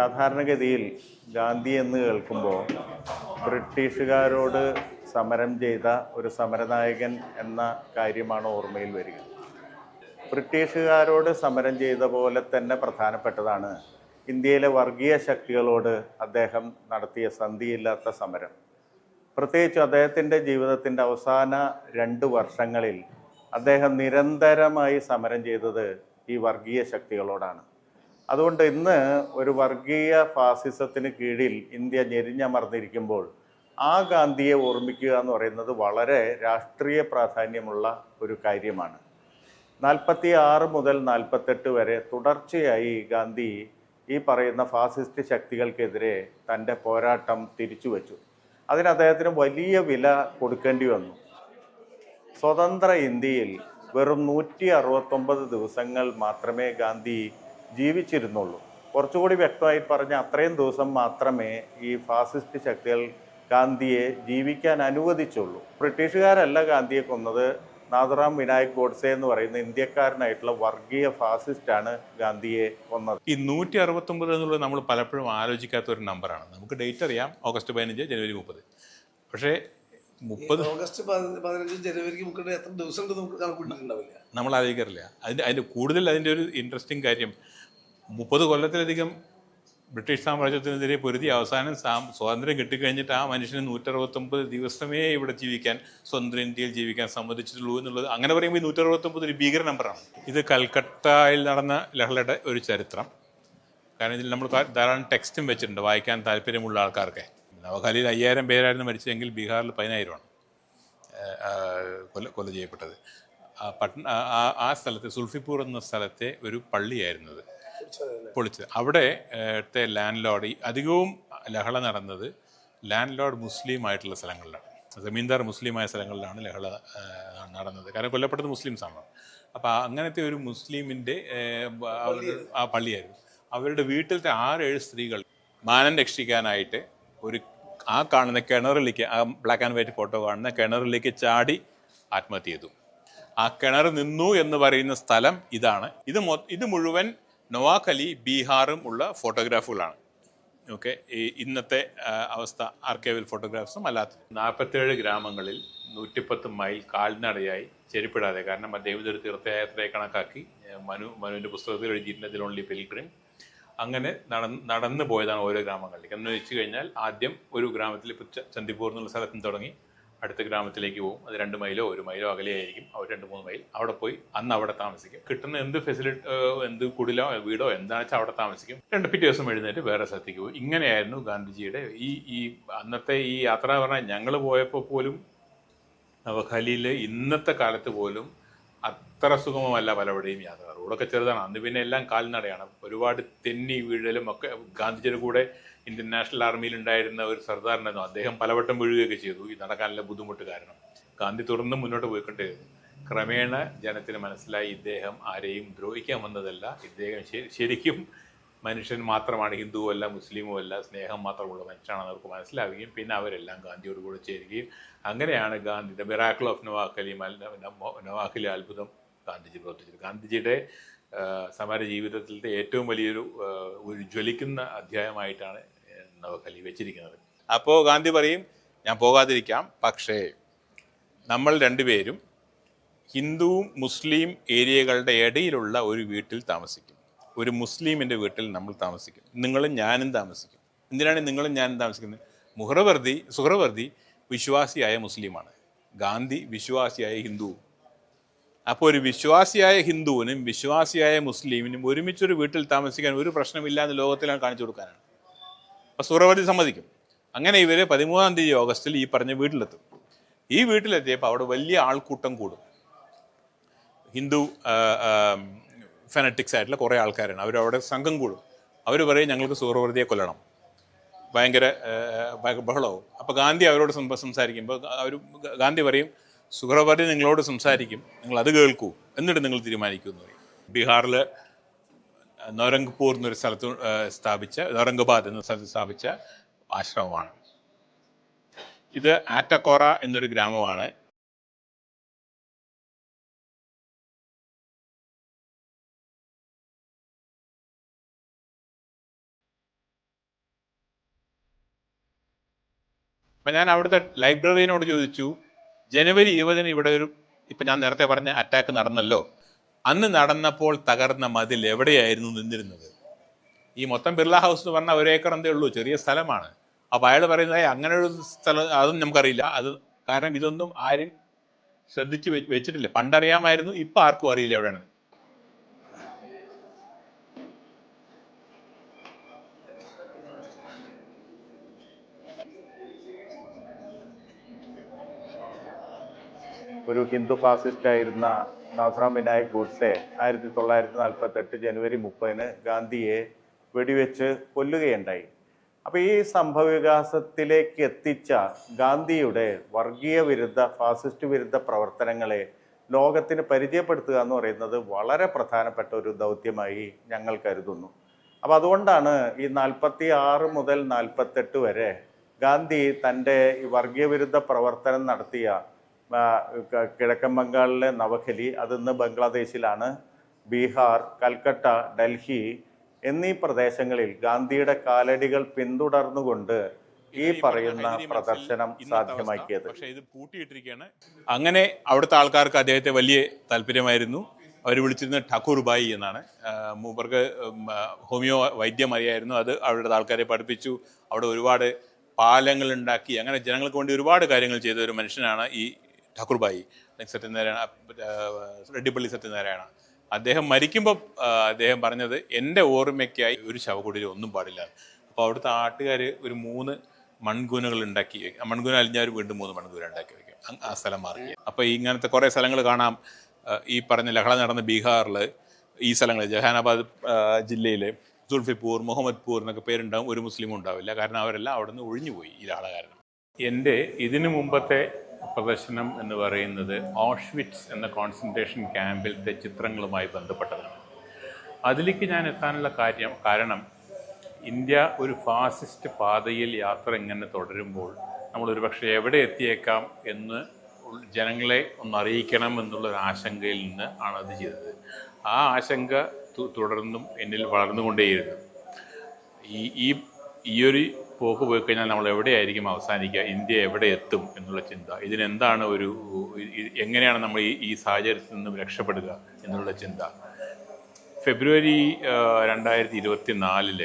സാധാരണഗതിയിൽ ഗാന്ധി എന്ന് കേൾക്കുമ്പോൾ ബ്രിട്ടീഷുകാരോട് സമരം ചെയ്ത ഒരു സമരനായകൻ എന്ന കാര്യമാണ് ഓർമ്മയിൽ വരിക. ബ്രിട്ടീഷുകാരോട് സമരം ചെയ്ത പോലെ തന്നെ പ്രധാനപ്പെട്ടതാണ് ഇന്ത്യയിലെ വർഗീയ ശക്തികളോട് അദ്ദേഹം നടത്തിയ സന്ധിയില്ലാത്ത സമരം. പ്രത്യേകിച്ച് അദ്ദേഹത്തിന്റെ ജീവിതത്തിന്റെ അവസാന രണ്ട് വർഷങ്ങളിൽ അദ്ദേഹം നിരന്തരമായി സമരം ചെയ്തത് ഈ വർഗീയ ശക്തികളോടാണ്. അതുകൊണ്ട് ഇന്ന് ഒരു വർഗീയ ഫാസിസത്തിന് കീഴിൽ ഇന്ത്യ ഞെരിഞ്ഞമർന്നിരിക്കുമ്പോൾ ആ ഗാന്ധിയെ ഓർമ്മിക്കുക എന്ന് പറയുന്നത് വളരെ രാഷ്ട്രീയ പ്രാധാന്യമുള്ള ഒരു കാര്യമാണ്. നാൽപ്പത്തി ആറ് മുതൽ നാൽപ്പത്തെട്ട് വരെ തുടർച്ചയായി ഗാന്ധി ഈ പറയുന്ന ഫാസിസ്റ്റ് ശക്തികൾക്കെതിരെ തന്റെ പോരാട്ടം തിരിച്ചുവച്ചു. അതിന് അദ്ദേഹത്തിന് വലിയ വില കൊടുക്കേണ്ടി വന്നു. സ്വതന്ത്ര ഇന്ത്യയിൽ വെറും നൂറ്റി അറുപത്തൊമ്പത് ദിവസങ്ങൾ മാത്രമേ ഗാന്ധി ജീവിച്ചിരുന്നുള്ളൂ. കുറച്ചുകൂടി വ്യക്തമായി പറഞ്ഞ അത്രയും ദിവസം മാത്രമേ ഈ ഫാസിസ്റ്റ് ശക്തികൾ ഗാന്ധിയെ ജീവിക്കാൻ അനുവദിച്ചുള്ളൂ. ബ്രിട്ടീഷുകാരല്ല ഗാന്ധിയെ കൊന്നത്. നാഥറാം വിനായക് ഗോഡ്സെ എന്ന് പറയുന്ന ഇന്ത്യക്കാരനായിട്ടുള്ള വർഗീയ ഫാസിസ്റ്റാണ് ഗാന്ധിയെ കൊന്നത്. ഈ നൂറ്റി അറുപത്തൊമ്പത് എന്നുള്ളത് നമ്മൾ പലപ്പോഴും ആലോചിക്കാത്ത ഒരു നമ്പറാണ്. നമുക്ക് ഡേറ്റ് അറിയാം. ഓഗസ്റ്റ് പതിനഞ്ച് ജനുവരി മുപ്പത്. പക്ഷേ മുപ്പത് ഓഗസ്റ്റ് പതിന- പതിനഞ്ച് ജനുവരിക്ക് മുപ്പത് എത്ര ദിവസം നമുക്ക് കണക്കൂട്ടിട്ടുണ്ടാവില്ല നമ്മൾ ആലോചിക്കാറില്ല. അതിന്റെ അതിന്റെ കൂടുതൽ അതിന്റെ ഒരു ഇൻട്രസ്റ്റിംഗ് കാര്യം മുപ്പത് കൊല്ലത്തിലധികം ബ്രിട്ടീഷ് സാമ്രാജ്യത്തിനെതിരെ പൊരുതി അവസാനം സ്വാതന്ത്ര്യം കിട്ടിക്കഴിഞ്ഞിട്ട് ആ മനുഷ്യന് നൂറ്ററുപത്തൊമ്പത് ദിവസമേ ഇവിടെ ജീവിക്കാൻ സ്വതന്ത്ര ഇന്ത്യയിൽ ജീവിക്കാൻ സമ്മതിച്ചിട്ടുള്ളൂ എന്നുള്ളത്. അങ്ങനെ പറയുമ്പോൾ നൂറ്ററുപത്തൊമ്പത് ഒരു ഭീകര നമ്പറാണ്. ഇത് കൽക്കട്ടയിൽ നടന്ന ലഹളയുടെ ഒരു ചരിത്രം. കാരണം ഇതിൽ നമ്മൾ ധാരാളം ടെക്സ്റ്റും വെച്ചിട്ടുണ്ട് വായിക്കാൻ താല്പര്യമുള്ള ആൾക്കാർക്ക്. നവഖാലിയിൽ അയ്യായിരം പേരായിരുന്നു മരിച്ചതെങ്കിൽ ബീഹാറിൽ പതിനായിരമാണ് കൊല കൊല ചെയ്യപ്പെട്ടത്. ആ പട്ട ആ സ്ഥലത്തെ സുൽഫിപ്പൂർ എന്ന സ്ഥലത്തെ ഒരു പള്ളിയായിരുന്നത് പൊളിച്ചത്. അവിടെ ലാൻഡ് ലോഡ് ഈ അധികവും ലഹള നടന്നത് ലാൻഡ് ലോഡ് മുസ്ലിം ആയിട്ടുള്ള സ്ഥലങ്ങളിലാണ്. ജമീന്ദാർ മുസ്ലിമായ സ്ഥലങ്ങളിലാണ് ലഹള നടന്നത്. കാരണം കൊല്ലപ്പെട്ടത് ആണ് അപ്പോൾ അങ്ങനത്തെ ഒരു മുസ്ലിമിന്റെ ആ പള്ളിയായിരുന്നു. അവരുടെ വീട്ടിലത്തെ ആറേഴ് സ്ത്രീകൾ മാനം രക്ഷിക്കാനായിട്ട് ഒരു ആ കാണുന്ന കിണറിലേക്ക് ആ ബ്ലാക്ക് ആൻഡ് വൈറ്റ് ഫോട്ടോ കാണുന്ന കിണറിലേക്ക് ചാടി ആത്മഹത്യ ചെയ്തു. ആ കിണർ നിന്നു എന്ന് പറയുന്ന സ്ഥലം ഇതാണ്. ഇത് ഇത് മുഴുവൻ നവാഖ് ബീഹാറും ഉള്ള ഫോട്ടോഗ്രാഫുകളാണ്. ഓക്കെ ഈ ഇന്നത്തെ അവസ്ഥ ആർക്കൈവൽ ഫോട്ടോഗ്രാഫ്സും അല്ലാത്ത നാൽപ്പത്തേഴ് ഗ്രാമങ്ങളിൽ നൂറ്റിപ്പത്ത് മൈൽ കാൽനടയായി ചെരിപ്പിടാതെ കാരണം അദ്ദേഹം ഇതൊരു തീർത്ഥയാത്രയെ കണക്കാക്കി മനു മനുവിന്റെ പുസ്തകത്തിൽ എഴുതിയിട്ടുണ്ട് ഓൺലി പിൽഗ്രിം അങ്ങനെ നടന്ന് നടന്നു പോയതാണ് ഓരോ ഗ്രാമങ്ങളിലേക്ക്. എന്ന് വെച്ച് കഴിഞ്ഞാൽ ആദ്യം ഒരു ഗ്രാമത്തിൽ ഇപ്പോൾ ച- ചന്ദിപ്പൂർ എന്നുള്ള സ്ഥലത്ത് തുടങ്ങി. അടുത്ത ഗ്രാമത്തിലേക്ക് പോകും. അത് രണ്ട് മൈലോ ഒരു മൈലോ അകലെയായിരിക്കും. അവർ രണ്ട് മൂന്ന് മൈൽ അവിടെ പോയി അന്ന് അവിടെ താമസിക്കും. കിട്ടുന്ന എന്ത് ഫെസിലിറ്റി എന്ത് കുടിലോ വീടോ എന്താണെന്ന് വെച്ചാൽ അവിടെ താമസിക്കും. രണ്ട് പിറ്റേ ദിവസം എഴുന്നേറ്റ് വേറെ സ്ഥലത്തേക്ക് പോകും ഇങ്ങനെയായിരുന്നു ഗാന്ധിജിയുടെ ഈ ഈ അന്നത്തെ ഈ യാത്ര പറഞ്ഞാൽ ഞങ്ങൾ പോയപ്പോൾ പോലും നവഖാലിയിൽ ഇന്നത്തെ കാലത്ത് പോലും അത്ര സുഗമമല്ല പലവിടെയും യാത്ര. റോഡൊക്കെ ചെറുതാണ്. അന്ന് പിന്നെ എല്ലാം കാൽനടയാണ്. ഒരുപാട് തെന്നി വീഴലും ഒക്കെ ഗാന്ധിജിയുടെ കൂടെ ഇന്ത്യൻ നാഷണൽ ആർമിയിൽ ഉണ്ടായിരുന്ന ഒരു സർദാറിനായിരുന്നു. അദ്ദേഹം പലവട്ടം വീഴുകയൊക്കെ ചെയ്തു. ഈ നടക്കാനുള്ള ബുദ്ധിമുട്ട് കാരണം. ഗാന്ധി തുടർന്ന് മുന്നോട്ട് പോയിക്കൊണ്ടിരുന്നു ക്രമേണ ജനത്തിന് മനസ്സിലായി ഇദ്ദേഹം ആരെയും ദ്രോഹിക്കാൻ വന്നതല്ല. ഇദ്ദേഹം ശരിക്കും മനുഷ്യൻ മാത്രമാണ്. ഹിന്ദുവല്ല മുസ്ലിമുമല്ല സ്നേഹം മാത്രമുള്ള മനുഷ്യനാണെന്ന് അവർക്ക് മനസ്സിലാവുകയും പിന്നെ അവരെല്ലാം ഗാന്ധിയോട് കൂടെ ചേരുകയും അങ്ങനെയാണ് Gandhi the miracle of Noakhali Noakhali അത്ഭുതം ഗാന്ധിജി പ്രവർത്തിച്ചത്. ഗാന്ധിജിയുടെ സമര ജീവിതത്തിലത്തെ ഏറ്റവും വലിയൊരു ഒരു ജ്വലിക്കുന്ന അധ്യായമായിട്ടാണ് നവകലി വെച്ചിരിക്കുന്നത്. അപ്പോൾ ഗാന്ധി പറയും ഞാൻ പോകാതിരിക്കാം പക്ഷേ നമ്മൾ രണ്ടുപേരും ഹിന്ദുവും മുസ്ലിം ഏരിയകളുടെ ഇടയിലുള്ള ഒരു വീട്ടിൽ താമസിക്കും. ഒരു മുസ്ലിമിന്റെ വീട്ടിൽ നമ്മൾ താമസിക്കും. നിങ്ങളും ഞാനും താമസിക്കും. എന്തിനാണ് നിങ്ങളും ഞാനും താമസിക്കുന്നത്? മുഹറവർദി സുഹറവർദി വിശ്വാസിയായ മുസ്ലിമാണ്. ഗാന്ധി വിശ്വാസിയായ ഹിന്ദുവും. അപ്പോൾ ഒരു വിശ്വാസിയായ ഹിന്ദുവിനും വിശ്വാസിയായ മുസ്ലിമിനും ഒരുമിച്ചൊരു വീട്ടിൽ താമസിക്കാൻ ഒരു പ്രശ്നമില്ല എന്ന് ലോകത്തിലാണ് കാണിച്ചു കൊടുക്കാനാണ്. അപ്പോൾ സൂറവതി സമ്മതിക്കും. അങ്ങനെ ഇവർ പതിമൂന്നാം തീയതി ഓഗസ്റ്റിൽ ഈ പറഞ്ഞ വീട്ടിലെത്തും. ഈ വീട്ടിലെത്തിയപ്പോൾ അവിടെ വലിയ ആൾക്കൂട്ടം കൂടും. ഹിന്ദു ഫെനറ്റിക്സ് ആയിട്ടുള്ള കുറേ ആൾക്കാരാണ്. അവരവിടെ സംഘം കൂടും. അവർ പറയും ഞങ്ങൾക്ക് സൂര്യവർദ്ധിയെ കൊല്ലണം. ഭയങ്കര ബഹളവും. അപ്പോൾ ഗാന്ധി അവരോട് സംസാരിക്കുമ്പോൾ അവർ ഗാന്ധി പറയും സുഹ്രബാരി നിങ്ങളോട് സംസാരിക്കും. നിങ്ങൾ അത് കേൾക്കൂ. എന്നിട്ട് നിങ്ങൾ തീരുമാനിക്കൂ എന്ന് പറയും. ബീഹാറിൽ നൗരംഗ്പൂർ എന്നൊരു സ്ഥലത്ത് സ്ഥാപിച്ച നൗരംഗബാദ് എന്ന സ്ഥലത്ത് സ്ഥാപിച്ച ആശ്രമമാണ്. ഇത് ആറ്റക്കോറ എന്നൊരു ഗ്രാമമാണ്. അപ്പം ഞാൻ അവിടുത്തെ ലൈബ്രറിനോട് ചോദിച്ചു ജനുവരി ഇരുപതിന് ഇവിടെ ഒരു ഇപ്പം ഞാൻ നേരത്തെ പറഞ്ഞ അറ്റാക്ക് നടന്നല്ലോ. അന്ന് നടന്നപ്പോൾ തകർന്ന മതിൽ എവിടെയായിരുന്നു നിന്നിരുന്നത്? ഈ മൊത്തം ബിർള ഹൗസ് എന്ന് പറഞ്ഞാൽ ഒരേക്കർ എന്തേ ഉള്ളൂ ചെറിയ സ്ഥലമാണ്. അപ്പോൾ അയാൾ പറയുന്നത് അങ്ങനെ ഒരു സ്ഥലം അതൊന്നും നമുക്കറിയില്ല. അത് കാരണം ഇതൊന്നും ആരും ശ്രദ്ധിച്ച് വെച്ചിട്ടില്ല. പണ്ടറിയാമായിരുന്നു ഇപ്പം ആർക്കും അറിയില്ല എവിടെയാണ്. ഒരു ഹിന്ദു ഫാസിസ്റ്റ് ആയിരുന്ന നാസ്രാം വിനായക് ഗോഡ്സെ ആയിരത്തി തൊള്ളായിരത്തി നാൽപ്പത്തെട്ട് ജനുവരി മുപ്പതിന് ഗാന്ധിയെ വെടിവെച്ച് കൊല്ലുകയുണ്ടായി. അപ്പോൾ ഈ സംഭവവികാസത്തിലേക്ക് എത്തിച്ച ഗാന്ധിയുടെ വർഗീയ വിരുദ്ധ ഫാസിസ്റ്റ് വിരുദ്ധ പ്രവർത്തനങ്ങളെ ലോകത്തിന് പരിചയപ്പെടുത്തുക എന്ന് പറയുന്നത് വളരെ പ്രധാനപ്പെട്ട ഒരു ദൗത്യമായി ഞങ്ങൾ കരുതുന്നു. അപ്പോൾ അതുകൊണ്ടാണ് ഈ നാൽപ്പത്തി ആറ് മുതൽ നാൽപ്പത്തെട്ട് വരെ ഗാന്ധി തന്റെ ഈ വർഗീയ വിരുദ്ധ പ്രവർത്തനം നടത്തിയ കിഴക്കൻ ബംഗാളിലെ നവഖലി അതിന്ന് ബംഗ്ലാദേശിലാണ്. ബീഹാർ കൽക്കട്ട ഡൽഹി എന്നീ പ്രദേശങ്ങളിൽ ഗാന്ധിയുടെ കാലടികൾ പിന്തുടർന്നുകൊണ്ട് ഈ പറയുന്ന പ്രദർശനം സാധ്യമാക്കിയത്. പക്ഷേ ഇത് പൂട്ടിയിട്ടിരിക്കുകയാണ്. അങ്ങനെ അവിടുത്തെ ആൾക്കാർക്ക് അദ്ദേഹത്തെ വലിയ താല്പര്യമായിരുന്നു. അവർ വിളിച്ചിരുന്നത് ഠാക്കൂർബായി എന്നാണ്. മൂബർക്ക് മൂപ്പർക്ക് ഹോമിയോ വൈദ്യം അറിയായിരുന്നു. അത് അവരുടെ ആൾക്കാരെ പഠിപ്പിച്ചു. അവിടെ ഒരുപാട് പാലങ്ങൾ ഉണ്ടാക്കി. അങ്ങനെ ജനങ്ങൾക്ക് വേണ്ടി ഒരുപാട് കാര്യങ്ങൾ ചെയ്ത ഒരു മനുഷ്യനാണ് ഈ ഠാക്കൂർബായി. സത്യനാരായണ റെഡ്ഡിപ്പള്ളി സത്യനാരായണ അദ്ദേഹം മരിക്കുമ്പോൾ അദ്ദേഹം പറഞ്ഞത് എന്റെ ഓർമ്മയ്ക്കായി ഒരു ശവകുടീരം ഒന്നും പാടില്ല അപ്പോൾ അവിടുത്തെ ആട്ടുകാർ ഒരു മൂന്ന് മൺകൂനകൾ ഉണ്ടാക്കി വയ്ക്കും മൺകൂന അലിഞ്ഞാൽ വീണ്ടും മൂന്ന് മൺകൂന ഉണ്ടാക്കി വയ്ക്കും ആ സ്ഥലം മാറി. അപ്പോൾ ഇങ്ങനത്തെ കുറേ സ്ഥലങ്ങൾ കാണാം. ഈ പറഞ്ഞ ലഹള നടന്ന ബീഹാറിൽ ഈ സ്ഥലങ്ങൾ ജഹാനാബാദ് ജില്ലയിൽ സുൽഫിപ്പൂർ മുഹമ്മദ്പൂർ എന്നൊക്കെ പേരുണ്ടാവും. ഒരു മുസ്ലിമും ഉണ്ടാവില്ല. കാരണം അവരെല്ലാം അവിടെ നിന്ന് ഒഴിഞ്ഞുപോയി ഈ ലഹള കാരണം. എന്റെ ഇതിനു മുമ്പത്തെ പ്രദർശനം എന്ന് പറയുന്നത് ഓഷ്വിറ്റ്സ് എന്ന കോൺസെൻട്രേഷൻ ക്യാമ്പിലത്തെ ചിത്രങ്ങളുമായി ബന്ധപ്പെട്ടതാണ്. അതിലേക്ക് ഞാൻ എത്താനുള്ള കാര്യം കാരണം ഇന്ത്യ ഒരു ഫാസിസ്റ്റ് പാതയിൽ യാത്ര ഇങ്ങനെ തുടരുമ്പോൾ നമ്മൾ ഒരുപക്ഷെ എവിടെ എത്തിയേക്കാം എന്ന് ജനങ്ങളെ ഒന്ന് അറിയിക്കണം എന്നുള്ള ഒരു ആശങ്കയിൽ നിന്ന് ആണ് അത് ചെയ്തത്. ആ ആശങ്ക തുടർന്നും എന്നിൽ വളർന്നുകൊണ്ടേയിരുന്നു. ഈ ഈ ഈ ഒരു പോക്ക് പോയി കഴിഞ്ഞാൽ നമ്മൾ എവിടെയായിരിക്കും അവസാനിക്കുക? ഇന്ത്യ എവിടെ എത്തും എന്നുള്ള ചിന്ത. ഇതിനെന്താണ് ഒരു എങ്ങനെയാണ് നമ്മൾ ഈ ഈ സാഹചര്യത്തിൽ നിന്നും രക്ഷപ്പെടുക എന്നുള്ള ചിന്ത? ഫെബ്രുവരി രണ്ടായിരത്തി ഇരുപത്തി നാലിൽ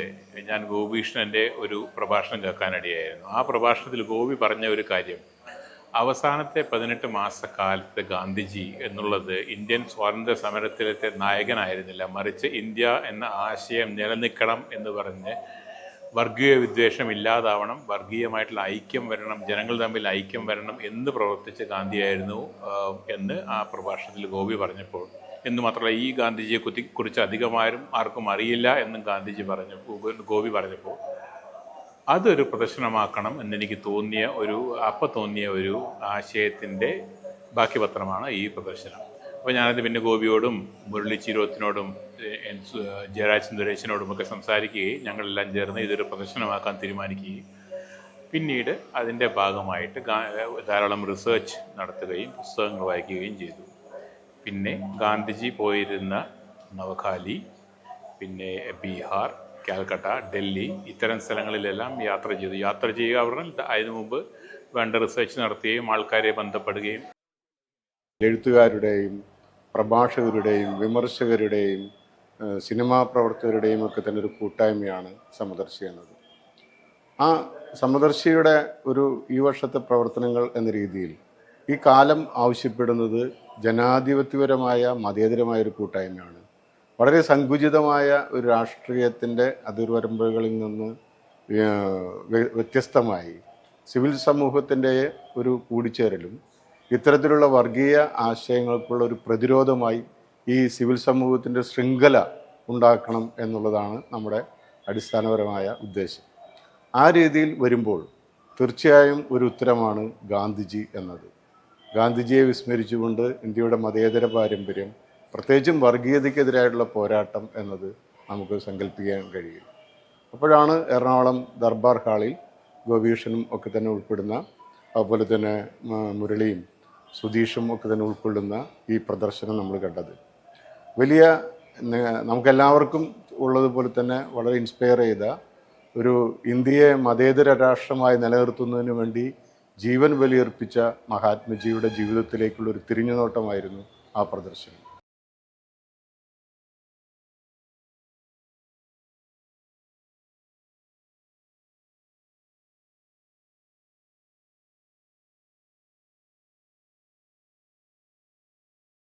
ഞാൻ ഗോപീഷ്ണന്റെ ഒരു പ്രഭാഷണം കേൾക്കാനിടയായിരുന്നു. ആ പ്രഭാഷണത്തിൽ ഗോപി പറഞ്ഞ ഒരു കാര്യം അവസാനത്തെ പതിനെട്ട് മാസക്കാലത്ത് ഗാന്ധിജി എന്നുള്ളത് ഇന്ത്യൻ സ്വാതന്ത്ര്യ സമരത്തിലത്തെ നായകനായിരുന്നില്ല. മറിച്ച് ഇന്ത്യ എന്ന ആശയം നിലനിൽക്കണം എന്ന് പറഞ്ഞ് വർഗീയ വിദ്വേഷം ഇല്ലാതാവണം വർഗീയമായിട്ടുള്ള ഐക്യം വരണം ജനങ്ങൾ തമ്മിൽ ഐക്യം വരണം എന്ന് പ്രവർത്തിച്ച ഗാന്ധിയായിരുന്നു എന്ന് ആ പ്രഭാഷണത്തിൽ ഗോപി പറഞ്ഞപ്പോൾ. എന്ന് മാത്രമല്ല ഈ ഗാന്ധിജിയെ കുത്തി കുറിച്ച് അധികമാരും ആർക്കും അറിയില്ല എന്നും ഗാന്ധിജി പറഞ്ഞു ഗോപി പറഞ്ഞപ്പോൾ. അതൊരു പ്രദർശനമാക്കണം എന്നെനിക്ക് തോന്നിയ ഒരു അപ്പം തോന്നിയ ഒരു ആശയത്തിന്റെ ബാക്കി പത്രമാണ് ഈ പ്രദർശനം. അപ്പോൾ ഞാനത് പിന്നെ ഗോപിയോടും മുരളി ചിരോത്തിനോടും ജയരാജ് സുന്ദരേശനോടും ഒക്കെ സംസാരിക്കുകയും ഞങ്ങളെല്ലാം ചേർന്ന് ഇതൊരു പ്രദർശനമാക്കാൻ തീരുമാനിക്കുകയും പിന്നീട് അതിന്റെ ഭാഗമായിട്ട് ധാരാളം റിസർച്ച് നടത്തുകയും പുസ്തകങ്ങൾ വായിക്കുകയും ചെയ്തു. പിന്നെ ഗാന്ധിജി പോയിരുന്ന നവഖാലി പിന്നെ ബീഹാർ കാൽക്കട്ട ഡൽഹി ഇത്തരം സ്ഥലങ്ങളിലെല്ലാം യാത്ര ചെയ്തു. യാത്ര ചെയ്യുക പറഞ്ഞാൽ അതിനു മുമ്പ് വേണ്ട റിസേർച്ച് നടത്തുകയും ആൾക്കാരെ ബന്ധപ്പെടുകയും. എഴുത്തുകാരുടെയും പ്രഭാഷകരുടെയും വിമർശകരുടെയും സിനിമാ പ്രവർത്തകരുടെയും ഒക്കെ തന്നെ ഒരു കൂട്ടായ്മയാണ് സമദർശി എന്നത്. ആ സമദർശിയുടെ ഒരു ഈ വർഷത്തെ പ്രവർത്തനങ്ങൾ എന്ന രീതിയിൽ ഈ കാലം ആവശ്യപ്പെടുന്നത് ജനാധിപത്യപരമായ മതേതരമായ ഒരു കൂട്ടായ്മയാണ്. വളരെ സങ്കുചിതമായ ഒരു രാഷ്ട്രീയത്തിന്റെ അതിർവരമ്പുകളിൽ നിന്ന് വ്യത്യസ്തമായി സിവിൽ സമൂഹത്തിന്റെ ഒരു കൂടിച്ചേരലും ഇത്തരത്തിലുള്ള വർഗീയ ആശയങ്ങൾക്കുള്ള ഒരു പ്രതിരോധമായി ഈ സിവിൽ സമൂഹത്തിന്റെ ശൃംഖല ഉണ്ടാക്കണം എന്നുള്ളതാണ് നമ്മുടെ അടിസ്ഥാനപരമായ ഉദ്ദേശം. ആ രീതിയിൽ വരുമ്പോൾ തീർച്ചയായും ഒരു ഉത്തരമാണ് ഗാന്ധിജി എന്നത്. ഗാന്ധിജിയെ വിസ്മരിച്ചുകൊണ്ട് ഇന്ത്യയുടെ മതേതര പാരമ്പര്യം പ്രത്യേകിച്ചും വർഗീയതയ്ക്കെതിരായിട്ടുള്ള പോരാട്ടം എന്നത് നമുക്ക് സങ്കല്പിക്കാൻ കഴിയും. അപ്പോഴാണ് എറണാകുളം ദർബാർ ഹാളിൽ ഗോപീഷനും ഒക്കെ തന്നെ ഉൾപ്പെടുന്ന അതുപോലെ തന്നെ മുരളിയും സുധീഷും ഒക്കെ തന്നെ ഉൾക്കൊള്ളുന്ന ഈ പ്രദർശനം നമ്മൾ കണ്ടത്. വലിയ നമുക്കെല്ലാവർക്കും ഉള്ളതുപോലെ തന്നെ വളരെ ഇൻസ്പയർ ചെയ്ത ഒരു ഇന്ത്യയെ മതേതര രാഷ്ട്രമായി നിലനിർത്തുന്നതിന് വേണ്ടി ജീവൻ ബലിയർപ്പിച്ച മഹാത്മജിയുടെ ജീവിതത്തിലേക്കുള്ള ഒരു തിരിഞ്ഞുനോട്ടമായിരുന്നു ആ പ്രദർശനം.